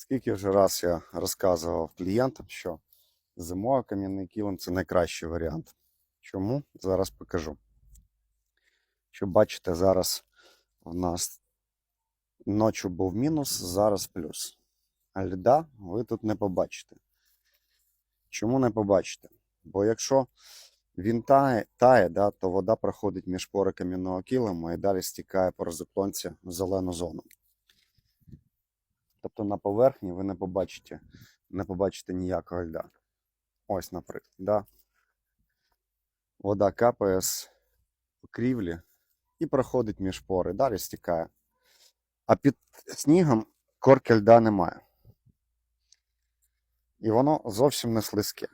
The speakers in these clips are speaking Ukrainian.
Скільки вже раз я розказував клієнтам, що зимовий кам'яний килим це найкращий варіант. Чому? Зараз покажу. Що бачите, зараз у нас ночі був мінус, зараз плюс. А льда ви тут не побачите. Чому не побачите? Бо якщо він тає, тає да, то вода проходить між пори кам'яного килиму і далі стікає по розоплонці в зелену зону. Тобто на поверхні ви не побачите, не побачите ніякого льда. Ось, наприклад, да. вода капає з покрівлі і проходить між пори, далі стікає. А під снігом корки льда немає. І воно зовсім не слизьке.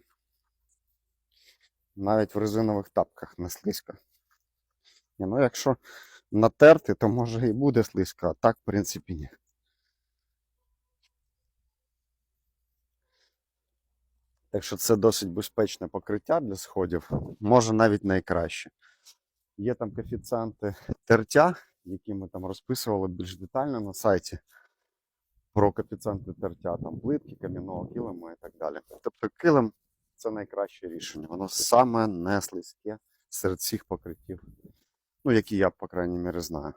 Навіть в резинових тапках не слизько. Ну, якщо натерти, то може і буде слизько, а так, в принципі, ні. Так що це досить безпечне покриття для сходів, може навіть найкраще. Є там коефіцієнти тертя, які ми там розписували більш детально на сайті про коефіцієнти тертя, там плитки, кам'яного килиму і так далі. Тобто килим це найкраще рішення. Воно саме не слизьке серед всіх покриттів, ну, які я, по крайній мірі, знаю.